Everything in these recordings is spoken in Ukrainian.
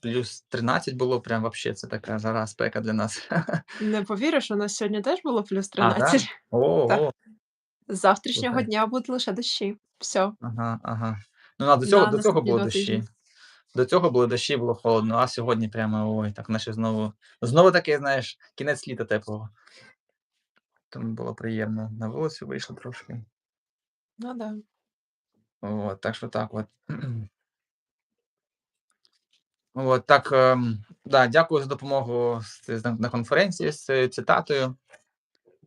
плюс 13 було, прям вообще це така жара, спека для нас. Не повіриш, у нас сьогодні теж було плюс А, да? 13. Так. З завтрашнього Слухай. дня будуть лише дощі. Всьо. Ага, ага. Ну, а до цього На до цього наступні 2 дощі. тижні. До цього були дощі, було холодно, а сьогодні прямо ой, так наче знову знову таки, знаєш, кінець літа теплого. Тому було приємно. На вулицю вийшли трошки. Ну да. От, так що так от. От так, ем, да, дякую за допомогу на конференції з цитатою.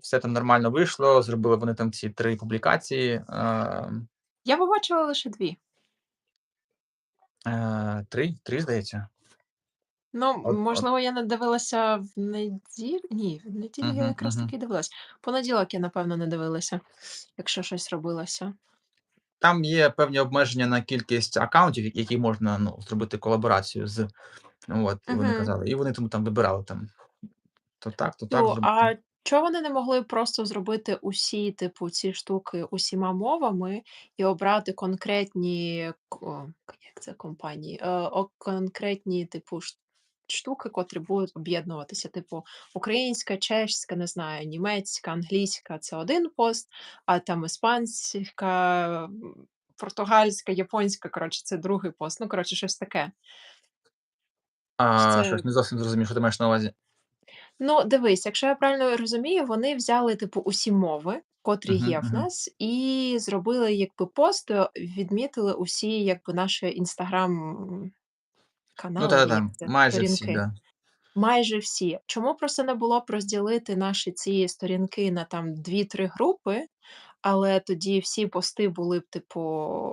Все там нормально вийшло, зробили вони там ці 3 публікації. Ем Я побачила лише 2. Е, 3? 3, здається. Ну, От от можливо, я не дивилася в неділю ні, в неділю я Мгм, якраз мгм. таки дивилась. В понеділок я, напевно, не дивилася, якщо щось робилося. Там є певні обмеження на кількість акаунтів, які можна, ну, зробити колаборацію з от, і вони Мгм. казали. І вони тому там вибирали там то так, то так Ну, зробити. а чого вони не могли просто зробити усі, типу, ці штуки усіма мовами і обрати конкретні ко як це компанії? Е, о конкретні, типу, ш штуки, котрі будуть об'єднуватися, типу, українська, чеська, не знаю, німецька, англійська- це один пост, а там іспанська, португальська, японська, коротше, це другий пост. Ну, коротше, щось таке. Чи А, це щось не зовсім зрозумів, що ти маєш на увазі. Ну, дивись, якщо я правильно розумію, вони взяли, типу, усі мови, котрі Мгм, є в нас, і зробили якби пост, е, відмітили усі якби наші інстаграм Ну канали, як та-та-та, це, майже всі, сторінки. да. Майже всі. Чому просто не було б розділити наші ці сторінки на там 2-3 групи, але тоді всі пости були б, типу,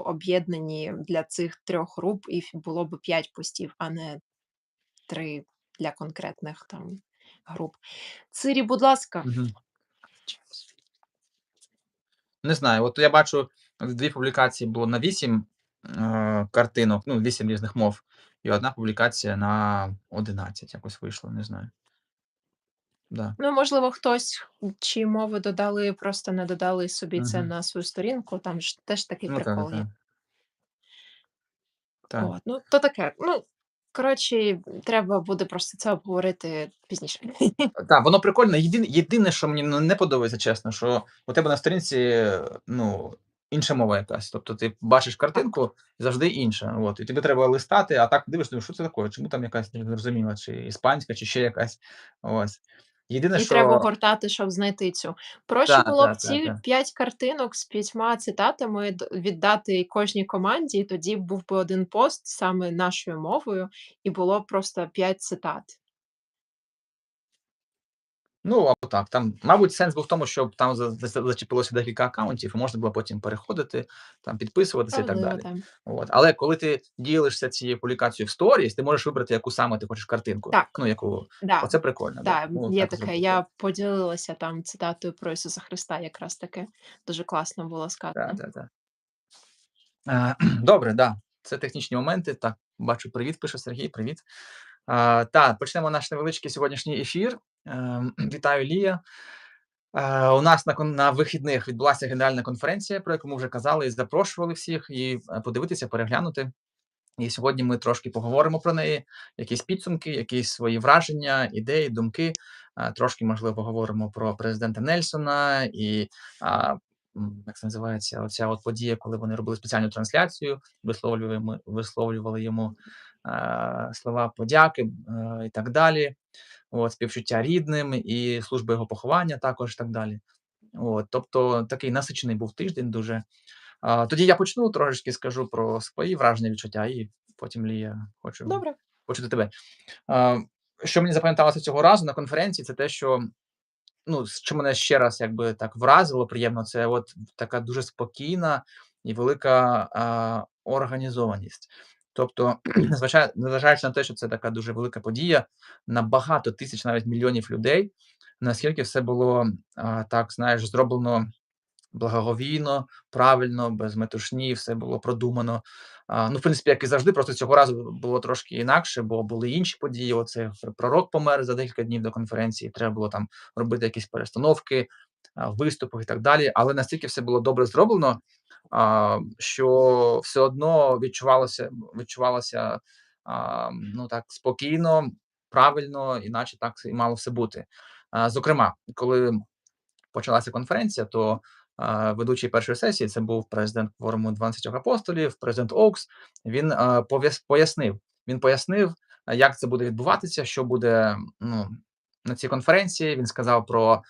об'єднані для цих 3 груп, і ф було б 5 постів, а не 3 для конкретних там груп. Сирі, будь ласка. Мгм. Не знаю, от я бачу 2 публікації було на 8, е, картинок, ну, 8 різних мов, і 1 публікація на 11 якось вийшло, не знаю. Да. Ну, можливо, хтось, чиї мови додали, просто не додали собі це на свою сторінку, там ж теж такий Ну прикол є. Так. От, ну, то таке. Ну, коротше, треба буде просто це обговорити пізніше. Так, воно прикольне. Єдине єдине, що мені, ну, не подобається, чесно, що у тебе на сторінці, ну, інша мова якась. Тобто ти бачиш картинку, завжди інша. От, і тобі треба листати, а так дивишся, думаєш, що це таке? Чому там якась незрозуміла, чи іспанська, чи ще якась. Ось. Єдине, І треба гортати, щоб знайти цю. Проще Та, було та, б та, ці та. 5 картинок з 5 цитатами д віддати кожній команді, і тоді був би 1 пост саме нашою мовою, і було б просто 5 цитат. Ну, або так. Там, мабуть, сенс був в тому, щоб там за за зачепилося декілька акаунтів, і можна було потім переходити, там підписуватися і так далі. так. От. Але коли ти ділишся цією публікацією в сторіс, ти можеш вибрати, яку саме ти хочеш картинку. Так. Ну, яку Да. оце прикольно, да. Да, Ну, є так таке. Я поділилася там цитатою про Ісуса Христа якраз таки. Дуже класно було Так, сказано. так, так. Е, добре, да. Це технічні моменти. Так, бачу, привіт, пише Сергій, привіт. Е, та, почнемо наш невеличкий сьогоднішній ефір. Е, вітаю, Лія. Е, у нас на на вихідних відбулася генеральна конференція, про яку ми вже казали, і запрошували всіх її е, подивитися, переглянути. І сьогодні ми трошки поговоримо про неї, якісь підсумки, якісь свої враження, ідеї, думки. Е, трошки, можливо, поговоримо про президента Нельсона і, як це називається, оця от подія, коли вони робили спеціальну трансляцію, висловлюємо висловлювали йому, слова подяки, е, і так далі. От, співчуття рідним і служба його поховання також і так далі. От, тобто такий насичений був тиждень дуже. Тоді я почну, трошечки скажу про свої враження, відчуття, і потім, Лія, хочу Добре. почути тебе. Що мені запам'яталося цього разу на конференції, це те, що, ну, що мене ще раз якби так вразило приємно, це от така дуже спокійна і велика, а, організованість. Тобто, незважа незважаючи на те, що це така дуже велика подія, на багато тисяч, навіть мільйонів людей, наскільки все було, так, знаєш, зроблено благоговійно, правильно, без метушні, все було продумано. Ну, в принципі, як і завжди, просто цього разу було трошки інакше, бо були інші події. Оце пророк помер за декілька днів до конференції, треба було там робити якісь перестановки, виступах і так далі. Але настільки все було добре зроблено, що все одно відчувалося відчувалося, ну, так спокійно, правильно, іначе так і мало все бути. Зокрема, коли почалася конференція, то, ведучий першої сесії- це був президент Форуму Дванадцятьох апостолів, президент Оукс. Він, пояснив він пояснив, як це буде відбуватися, що буде, ну, на цій конференції. Він сказав про,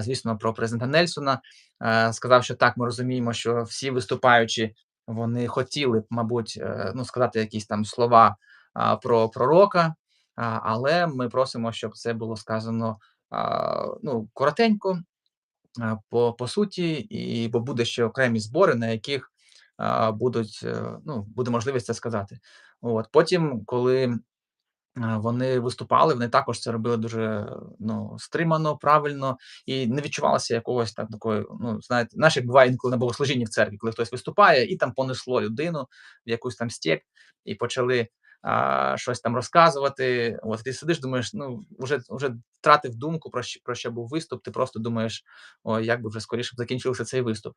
звісно, про президента Нельсона. Е, сказав, що так, ми розуміємо, що всі виступаючі, вони хотіли б, мабуть, е, ну, сказати якісь там слова, про пророка, але ми просимо, щоб це було сказано, ну, коротенько, по по суті, і бо буде ще окремі збори, на яких, будуть, е, ну, буде можливість це сказати. От. Потім, коли, вони виступали, вони також це робили дуже, ну, стримано, правильно і не відчувалося якогось там такої, ну, знаєте, як буває інколи на богослужінні в церкві, коли хтось виступає і там понесло людину в якусь там степь, і почали, а, щось там розказувати. От ти сидиш, думаєш, ну, уже уже втратив думку, про що про що був виступ, ти просто думаєш: "Ой, як би вже скоріше б закінчився цей виступ".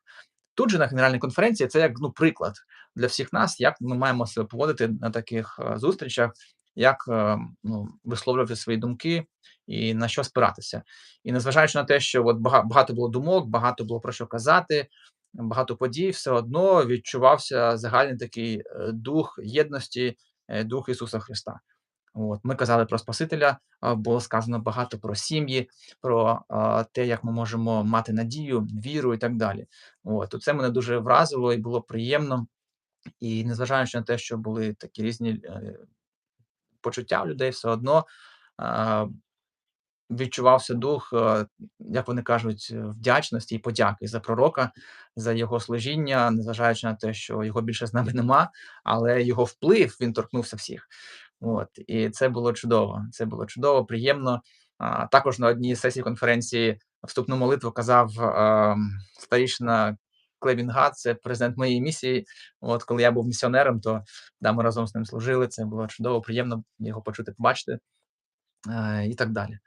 Тут же на генеральній конференції це як, ну, приклад для всіх нас, як ми маємо себе поводити на таких, зустрічах, як, е, ну, висловлювати свої думки і на що спиратися. І незважаючи на те, що от багато було думок, багато було про що казати, багато подій, все одно відчувався загальний такий, е, дух єдності, е, дух Ісуса Христа. От. Ми казали про Спасителя, було сказано багато про сім'ї, про, а, те, як ми можемо мати надію, віру і так далі. От. Оце мене дуже вразило і було приємно. І незважаючи на те, що були такі різні, почуття у людей, все одно, а, відчувався дух, е, як вони кажуть, е, вдячності і подяки за пророка, за його служіння, незважаючи на те, що його більше з нами нема, але його вплив, він торкнувся всіх. От. І це було чудово. Це було чудово, приємно. А, також на одній з сесій конференції вступну молитву казав, ем, старійшина Клевін Гад, це президент моєї місії. От коли я був місіонером, то да, ми разом з ним служили. Це було чудово, приємно його почути, побачити, е, і так далі.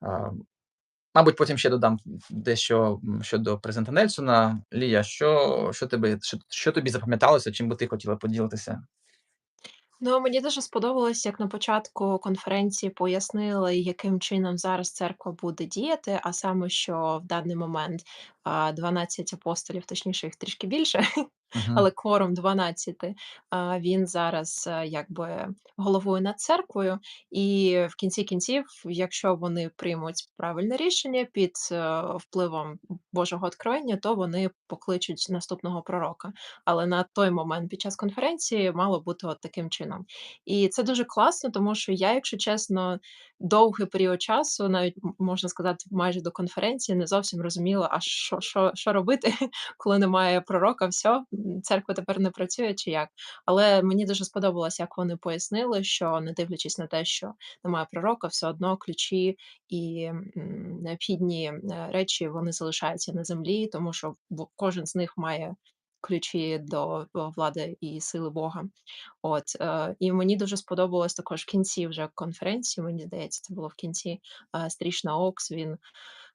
А, мабуть, потім ще додам дещо, щодо президента Нельсона. Лія, що що тебе що що тобі запам'яталося, чим би ти хотіла поділитися? Ну, мені дуже сподобалось, як на початку конференції пояснили, яким чином зараз церква буде діяти, а саме, що в даний момент, 12 апостолів, точніше, їх трішки більше, Мгм. але кворум 12, він зараз, е, якби головує над церквою. І в кінці кінців, якщо вони приймуть правильне рішення під, е, впливом Божого откровення, то вони покличуть наступного пророка. Але на той момент під час конференції мало бути от таким чином. І це дуже класно, тому що я, якщо чесно, довгий період часу, навіть можна сказати, майже до конференції, не зовсім розуміла, а що що що робити, коли немає пророка, м, церква тепер не працює чи як. Але мені дуже сподобалось, як вони пояснили, що не дивлячись на те, що немає пророка, все одно ключі і, необхідні, е, речі, вони залишаються на землі, тому що кожен з них має ключі до влади і сили Бога. От, е, і мені дуже сподобалось також в кінці вже конференції, мені здається, це було в кінці, е, Стрічна Оукс, він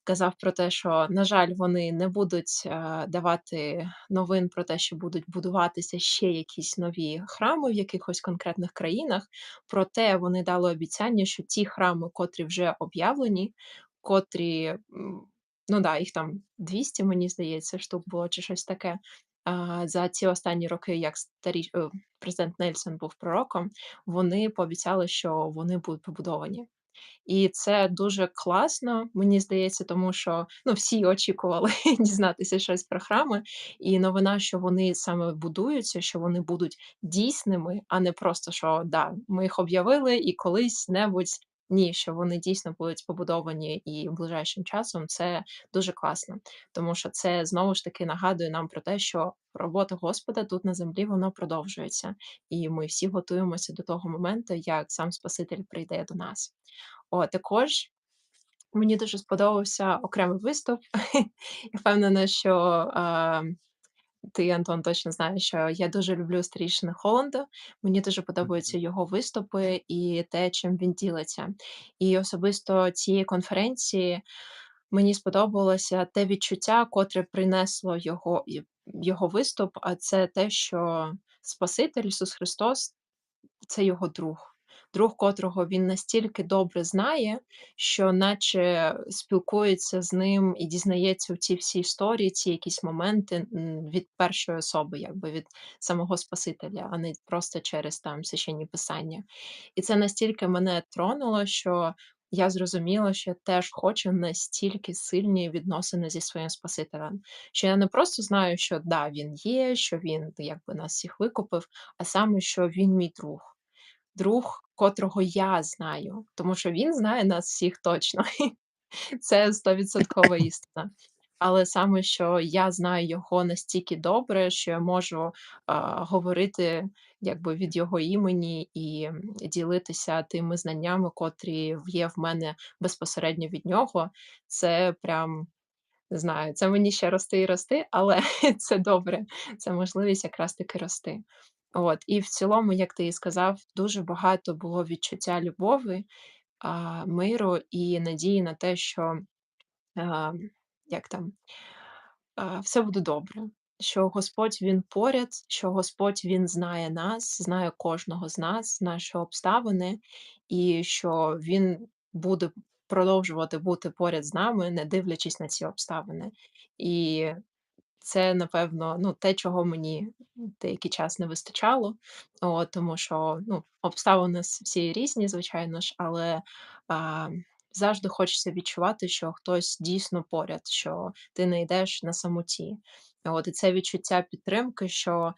казав про те, що, на жаль, вони не будуть, е, давати новин про те, що будуть будуватися ще якісь нові храми в якихось конкретних країнах. Проте вони дали обіцяння, що ті храми, котрі вже об'явлені, котрі, ну да, їх там 200, мені здається, штук було чи щось таке, а, за ці останні роки, як старі е, президент Нельсон був пророком, вони пообіцяли, що вони будуть побудовані. І це дуже класно, мені здається, тому що, ну, всі очікували дізнатися щось про храми, і новина, що вони саме будуються, що вони будуть дійсними, а не просто, що да, ми їх об'явили і колись-небудь ні, що вони дійсно будуть побудовані і ближайшим часом, це дуже класно. Тому що це знову ж таки нагадує нам про те, що робота Господа тут на землі, вона продовжується, і ми всі готуємося до того моменту, як сам Спаситель прийде до нас. О, також мені дуже сподобався окремий виступ. Я впевнена, що, а, ти, Антон, точно знаєш, що я дуже люблю Старійшину Холланда. Мені дуже Мгм. подобаються його виступи і те, чим він ділиться. І особисто цієї конференції мені сподобалося те відчуття, котре принесло його і його виступ, а це те, що Спаситель Ісус Христос це його друг. Друг, котрого він настільки добре знає, що наче спілкується з ним і дізнається у ці всі історії, ці якісь моменти, від першої особи, якби від самого Спасителя, а не просто через там священні писання. І це настільки мене тронуло, що я зрозуміла, що я теж хочу настільки сильні відносини зі своїм Спасителем. Що я не просто знаю, що да, він є, що він якби нас всіх викупив, а саме, що він мій друг. Друг, котрого я знаю, тому що він знає нас всіх точно. Це стовідсоткова істина. Але саме, що я знаю його настільки добре, що я можу, а, говорити якби від його імені і ділитися тими знаннями, котрі є в мене безпосередньо від нього. Це прям не знаю, це мені ще рости і рости, але це добре. Це можливість якраз таки рости. От, і в цілому, як ти і сказав, дуже багато було відчуття любові, а, миру і надії на те, що, а, як там, а, все буде добре. Що Господь Він поряд, що Господь Він знає нас, знає кожного з нас, наші обставини, і що Він буде продовжувати бути поряд з нами, не дивлячись на ці обставини. І це, напевно, ну, те, чого мені деякий час не вистачало. От, тому що, ну, обставини с всі різні, звичайно ж, але, а, завжди хочеться відчувати, що хтось дійсно поряд, що ти не йдеш на самоті. От, і це відчуття підтримки, що,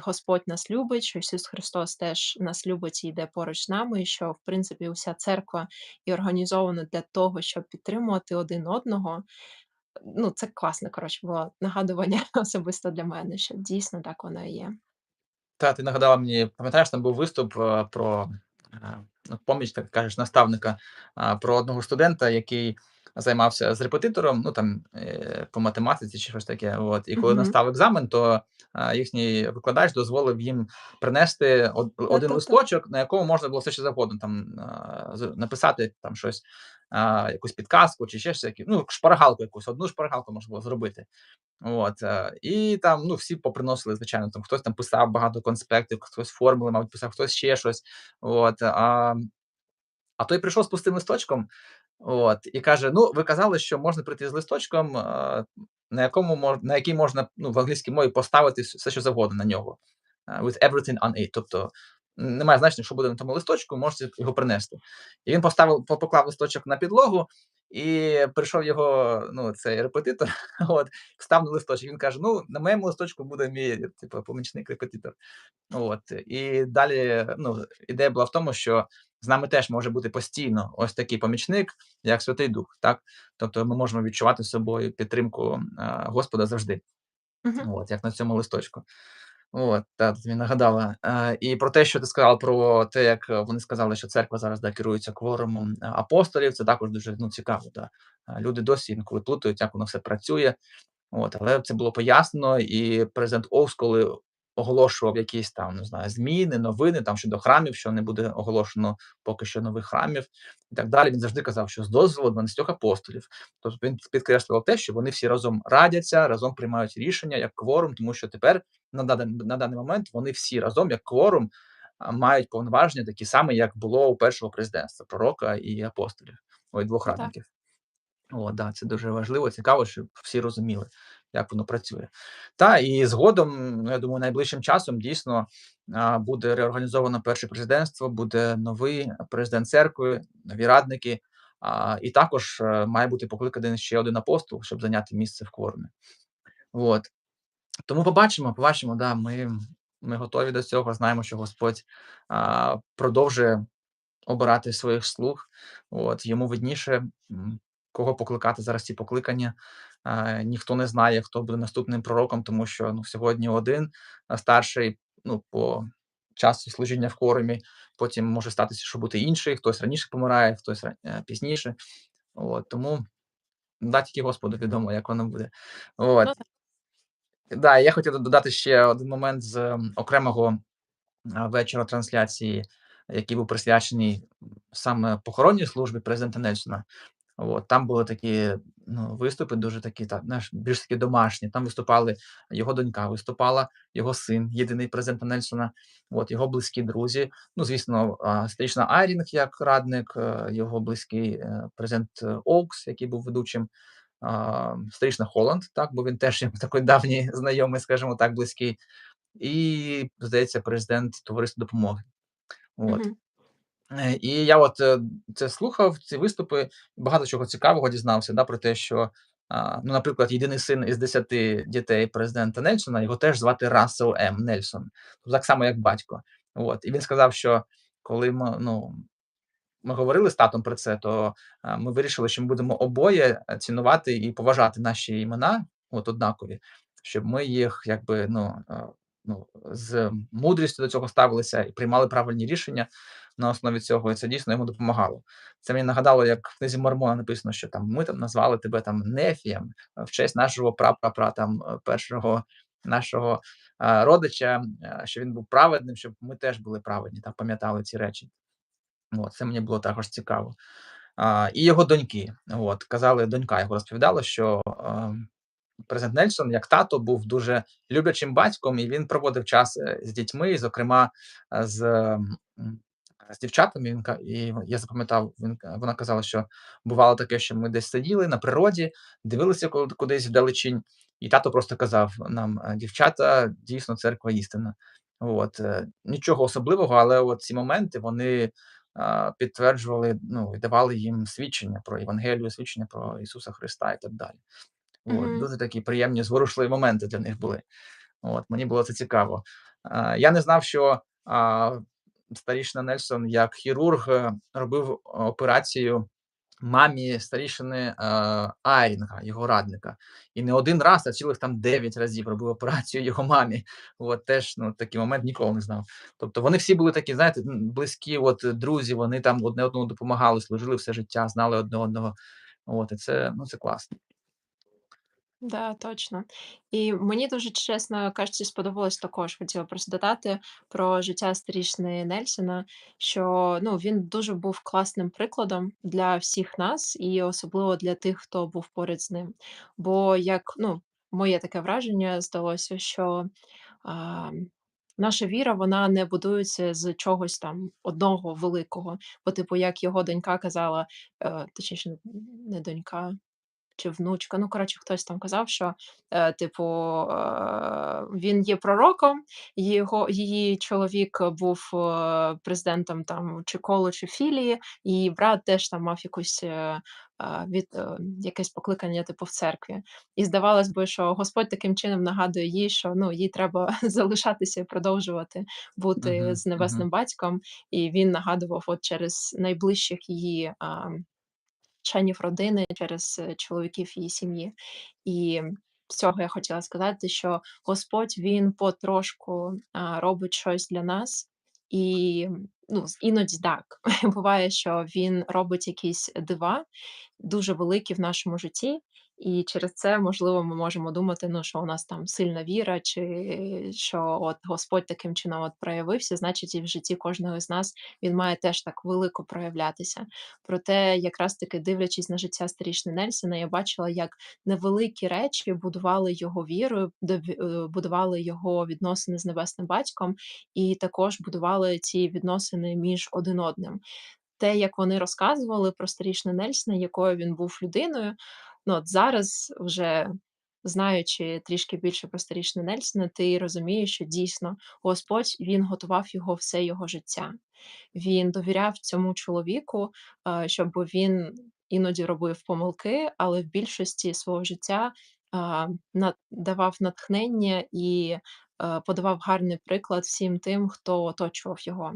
Господь нас любить, що Ісус Христос теж нас любить і йде поруч з нами, і що, в принципі, уся церква і організована для того, щоб підтримувати один одного. Ну, це класне, коротше, було нагадування особисто для мене, що дійсно так воно і є. Та, ти нагадала мені, пам'ятаєш, там був виступ, е, про, е, ну, поміч, так кажеш, наставника, про одного студента, який займався з репетитором, ну, там, е, по математиці чи щось таке. От. І коли Мгм. настав екзамен, то, їхній викладач дозволив їм принести од один Та-та-та. листочок, на якому можна було все що завгодно, там, написати там щось, а, якусь підказку чи ще щось, ну, шпаргалку якусь, одну шпаргалку можна було зробити. От, е, і там, ну, всі поприносили, звичайно, там хтось там писав багато конспектів, хтось формули, мабуть, писав, хтось ще щось. От, а, а той прийшов з пустим листочком, от, і каже: "Ну, ви казали, що можна прийти з листочком, на якому мож на який можна, ну, в англійській мові поставити все, що завгодно на нього, with everything on it". Тобто, немає значення, що буде на тому листочку, можете його принести. І він поставив поклав листочок на підлогу, і прийшов його, ну, цей репетитор, от, встав на листочок. Він каже: "Ну, на моєму листочку буде мій, типу, помічник-репетитор". От, і далі, ну, ідея була в тому, що з нами теж може бути постійно ось такий помічник, як Святий Дух, так? Тобто ми можемо відчувати собою підтримку, а, Господа завжди, Мгм. от, як на цьому листочку. От, та, ти мені нагадала. Е, і про те, що ти сказав, про те, як е, вони сказали, що церква зараз, да, керується кворумом апостолів, це також дуже, ну, цікаво, да. Люди досі інколи плутають, як воно все працює. От, але це було пояснено, і президент Овс, коли оголошував якісь там, не знаю, зміни, новини там щодо храмів, що не буде оголошено поки що нових храмів і так далі. Він завжди казав, що з дозволу 12 апостолів. Тобто він підкреслював те, що вони всі разом радяться, разом приймають рішення як кворум, тому що тепер на даний, на даний момент вони всі разом, як кворум, мають повноваження такі самі, як було у першого президентства, пророка і апостолів, ой, двох Ну радників. О да, це дуже важливо, цікаво, щоб всі розуміли, як воно працює. Та і згодом, ну, я думаю, найближчим часом дійсно, буде реорганізовано перше президентство, буде новий президент церкви, нові радники, і також, е, має бути покликаний ще один апостол, щоб зайняти місце в кворумі. От. Тому побачимо, побачимо, да, ми ми готові до цього, знаємо, що Господь, а, продовжує обирати своїх слуг. От, йому видніше, кого покликати. Зараз ці покликання, ніхто не знає, хто буде наступним пророком, тому що, ну, сьогодні один, старший, ну, по часу служіння в хворумі, потім може статися, що бути інший, хтось раніше помирає, хтось е, пізніше. От, тому, да, тільки Господу відомо, як воно буде. Ну От. Да, я хотів додати ще один момент з окремого вечора трансляції, який був присвячений саме похоронній службі президента Нельсона. От, там були такі ну, виступи дуже такі, та знаєш, більш такі домашні. Там виступали його донька, виступала його син, єдиний президент Нельсона, от його близькі друзі. Ну, звісно, Стрічна Айрінг як радник, е, його близький е, президент е, Оукс, який був ведучим. Стрічна Холланд, так, бо він теж такий давній знайомий, скажімо так, близький. І, здається, президент Товариства допомоги. От. Мгм. Е, і я от, е, це слухав, ці виступи, багато чого цікавого дізнався, да, про те, що, ну, наприклад, єдиний син із десяти дітей президента Нельсона, його теж звати Рассел М. Нельсон, Тобто так само, як батько. От. І він сказав, що коли ми, ну, ми говорили з татом про це, то, ми вирішили, що ми будемо обоє, е, цінувати і поважати наші імена, от однакові, щоб ми їх якби, ну, е, ну, з мудрістю до цього ставилися і приймали правильні рішення на основі цього, і це дійсно йому допомагало. Це мені нагадало, як в книзі Мормона написано, що там ми там назвали тебе там Нефієм е, в честь нашого прапрапра там е, першого нашого, а, родича, е, що він був праведним, щоб ми теж були праведні, там пам'ятали ці речі. От, це мені було також цікаво. А, і його доньки. От, казали, донька його розповідала, що, ем, президент Нельсон, як тато, був дуже люблячим батьком, і він проводив час, е, з дітьми, зокрема, е, з, з дівчатами. Він і я запам'ятав, він вона казала, що бувало таке, що ми десь сиділи на природі, дивилися кудись вдалечінь, і тато просто казав нам: е, "Дівчата, дійсно, церква істина". От, е, нічого особливого, але от ці моменти вони а, підтверджували, ну, і давали їм свідчення про Євангелію, свідчення про Ісуса Христа і так далі. От, Мгм. дуже такі приємні, зворушливі моменти для них були. От, мені було це цікаво. А, я не знав, що, а, старійшина Нельсон як хірург, е, робив операцію мамі старійшини, е, Айрінга, його радника. І не один раз, а цілих там 9 разів робив операцію його мамі. От теж, ну, такий момент ніколи не знав. Тобто вони всі були такі, знаєте, близькі, от е, друзі, вони там одне одному допомагали, служили все життя, знали одне одного. От, і це, ну, це класно. Да, точно. І мені дуже, чесно кажучи, сподобалось також, хотіла просто додати про життя старішини Нельсона, що ну, він дуже був класним прикладом для всіх нас, і особливо для тих, хто був поряд з ним. Бо як ну, моє таке враження здалося, що а, наша віра вона не будується з чогось там одного великого. Бо, типу, як його донька казала, е, точніше, не донька. Чи внучка, ну, коротше, хтось там казав, що, е, типу, е, він є пророком, його її чоловік був, е, президентом там чи колу, чи філії, і брат теж там мав якусь, е, від е, якесь покликання, типу, в церкві. І здавалось би, що Господь таким чином нагадує їй, що, ну, їй треба залишатися і продовжувати бути Мгм, з мгм. небесним батьком. І він нагадував от через найближчих її, а членів родини, через, е, чоловіків її сім'ї. І з цього я хотіла сказати, що Господь Він потрошку, робить щось для нас, і, ну, іноді так, буває, що Він робить якісь дива дуже великі в нашому житті, і через це, можливо, ми можемо думати, ну, що у нас там сильна віра, чи що от Господь таким чином от проявився, значить, і в житті кожного з нас він має теж так велико проявлятися. Проте, якраз таки дивлячись на життя старішини Нельсона, я бачила, як невеликі речі будували його віру, е, будували його відносини з небесним батьком, і також будували ці відносини між один одним. Те, як вони розказували про старішину Нельсона, якою він був людиною, ну, от зараз, вже знаючи трішки більше про старішне, Нельсона, ти розумієш, що дійсно Господь він готував його все його життя. Він довіряв цьому чоловіку, а, щоб він іноді робив помилки, але в більшості свого життя, надавав на давав натхнення і, е, подавав гарний приклад всім тим, хто оточував його.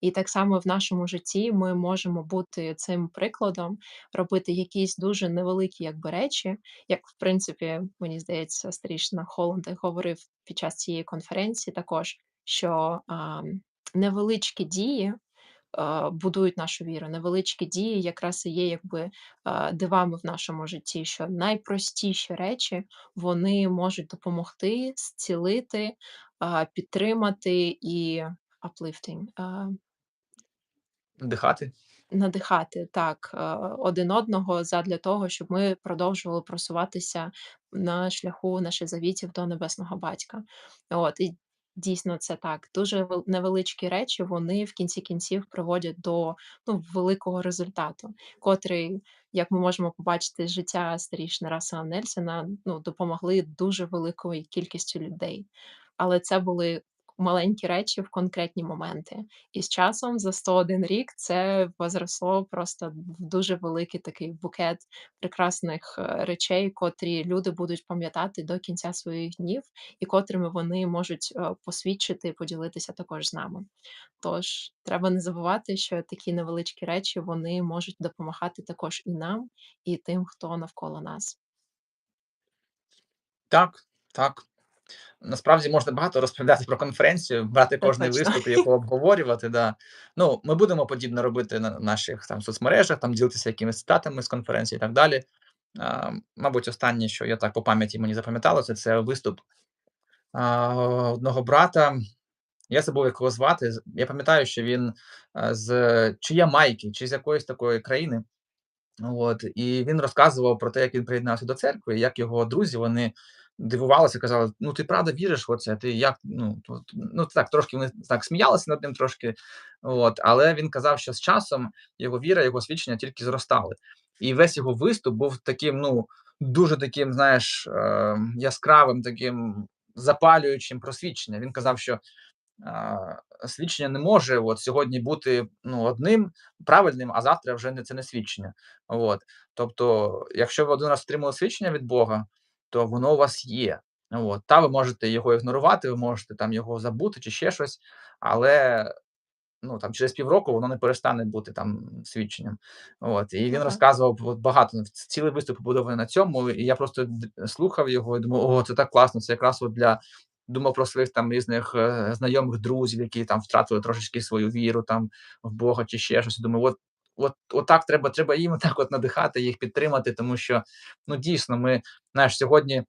І так само в нашому житті ми можемо бути цим прикладом, робити якісь дуже невеликі якби речі, як в принципі, мені здається, Стрічна Холланд говорив під час цієї конференції також, що, а, невеличкі дії е, будують нашу віру. Невеличкі дії якраз і є якби дивами в нашому житті, що найпростіші речі вони можуть допомогти, зцілити, підтримати і uplifting, е, Дихати. надихати так, один одного задля того, щоб ми продовжували просуватися на шляху наших завітів до Небесного Батька. От і дійсно це так. Дуже вел невеличкі речі, вони в кінці кінців приводять до, ну, великого результату, котрий, як ми можемо побачити життя старішина Рассела Нельсона, ну, допомогли дуже великою кількістю людей. Але це були маленькі речі в конкретні моменти. І з часом за 101 рік це возросло просто в дуже великий такий букет прекрасних, е, речей, котрі люди будуть пам'ятати до кінця своїх днів, і котрими вони можуть, е, посвідчити поділитися також з нами. Тож треба не забувати, що такі невеличкі речі, вони можуть допомагати також і нам, і тим, хто навколо нас. Так, так. Насправді можна багато розповідати про конференцію, брати кожний точно. виступ і його обговорювати, да. Ну, ми будемо подібне робити на наших там соцмережах, там ділитися якимись цитатами з конференції і так далі. А, мабуть, останнє, що я так по пам'яті мені запам'яталося, це виступ, а, одного брата. Я забув, як його звати. Я пам'ятаю, що він, з чи Ямайки, чи з якоїсь такої країни. От, і він розказував про те, як він приєднався до церкви, як його друзі, вони дивувалися, казали: "Ну, ти правда віриш в оце? Ти як, ну, от" ну, так трошки вони так сміялися над ним трошки, от, але він казав, що з часом його віра, його свідчення тільки зростали. І весь його виступ був таким, ну, дуже таким, знаєш, е, яскравим, таким запалюючим про свідчення. Він казав, що свідчення не може от сьогодні бути ну, одним правильним, а завтра вже не це не свідчення. От. Тобто, якщо ви один раз отримали свідчення від Бога, то воно у вас є. От. Та ви можете його ігнорувати, ви можете там його забути чи ще щось, але ну, там, через півроку воно не перестане бути там свідченням. От. І Ну він так. розказував багато, цілий виступ побудований на цьому, і я просто слухав його і думав, о, це так класно, це якраз от для думав про своїх там різних е, знайомих друзів, які там втратили трошечки свою віру там в Бога чи ще щось. Думаю, от, от, от так треба, треба їм так от надихати, їх підтримати, тому що ну дійсно ми знаєш, сьогодні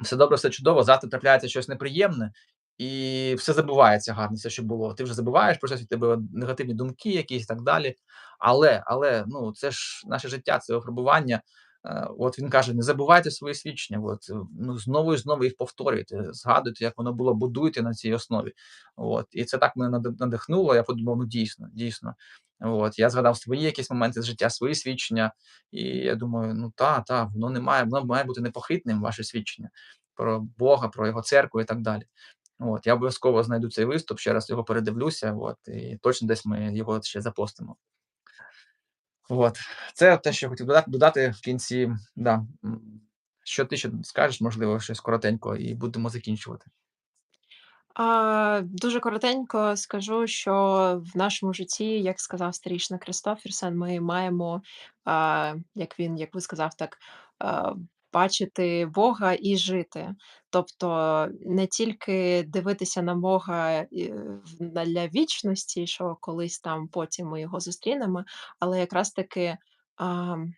все добре, все чудово, завтра трапляється щось неприємне, і все забувається гарно, все, що було. Ти вже забуваєш про щось, у тебе негативні думки якісь і так далі. Але, але ну це ж наше життя, це випробування. Е, От він каже: не забувайте свої свідчення. От, е, ну, знову і знову їх повторюйте, згадуйте, як воно було, будуйте на цій основі. От, і це так мене надихнуло. Я подумав, ну дійсно, дійсно. От, я згадав свої якісь моменти з життя, свої свідчення, і я думаю, ну та, та, воно не має, воно має бути непохитним, ваше свідчення про Бога, про його церкву і так далі. От, я обов'язково знайду цей виступ, ще раз його передивлюся, от, і точно десь ми його ще запостимо. От. Це те, що я хотів додати додати в кінці. Да. Що ти ще скажеш, можливо, щось коротенько, і будемо закінчувати. А, дуже коротенько скажу, що в нашому житті, як сказав старішина Кристоферсен, ми маємо, а, як він, як ви сказав, так, бачити Бога і жити. Тобто не тільки дивитися на Бога е, в для вічності, що колись там потім ми його зустрінемо, але якраз таки, ам,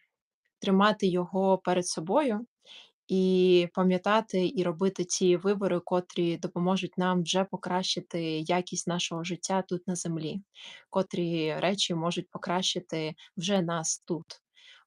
тримати його перед собою і пам'ятати, і робити ті вибори, котрі допоможуть нам вже покращити якість нашого життя тут на землі, котрі речі можуть покращити вже нас тут.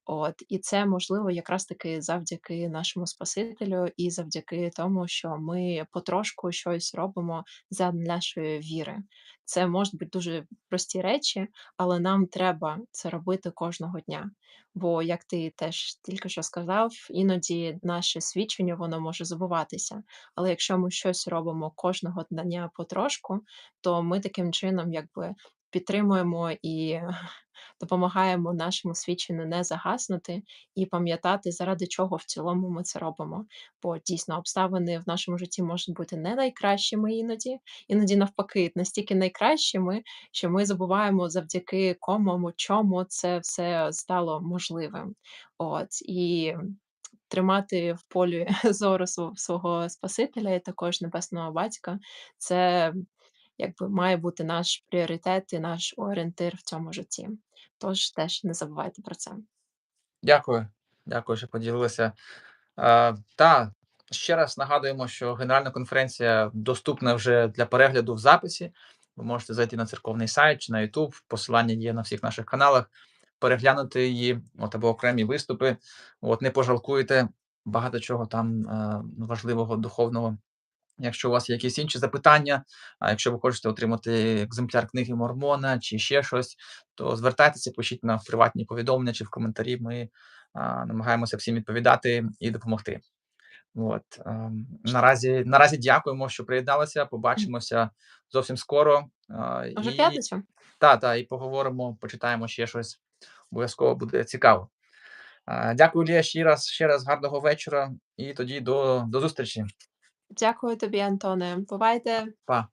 От, і це можливо якраз таки завдяки нашому Спасителю і завдяки тому, що ми потрошку щось робимо задля нашої віри. Це можуть бути дуже прості речі, але нам треба це робити кожного дня. Бо, як ти теж тільки що сказав, іноді наше свідчення воно може забуватися. Але якщо ми щось робимо кожного дня потрошку, то ми таким чином якби підтримуємо і допомагаємо нашому свідченню не загаснути і пам'ятати, заради чого в цілому ми це робимо. Бо дійсно обставини в нашому житті можуть бути не найкращими іноді, іноді навпаки, настільки найкращими, що ми забуваємо завдяки кому, чому це все стало можливим. От і тримати в полі зору свого Спасителя і також Небесного Батька, це якби має бути наш пріоритет і наш орієнтир в цьому житті. Тож теж не забувайте про це. Дякую. Дякую, що поділилися. Е, та, ще раз нагадуємо, що генеральна конференція доступна вже для перегляду в записі. Ви можете зайти на церковний сайт чи на YouTube, посилання є на всіх наших каналах, переглянути її, от або окремі виступи. От не пожалкуєте багато чого там е, важливого, духовного. Якщо у вас є якісь інші запитання, а якщо ви хочете отримати екземпляр книги Мормона чи ще щось, то звертайтеся, пишіть на приватні повідомлення чи в коментарі. Ми а, намагаємося всім відповідати і допомогти. От, ем, наразі, наразі дякуємо, що приєдналися. Побачимося зовсім скоро. А, Уже і, та, та, і поговоримо, почитаємо ще щось. Обов'язково буде цікаво. А, дякую, Лія, ще раз, ще раз гарного вечора і тоді до, до зустрічі. Дякую тобі, Антоне. Бувайте. Па.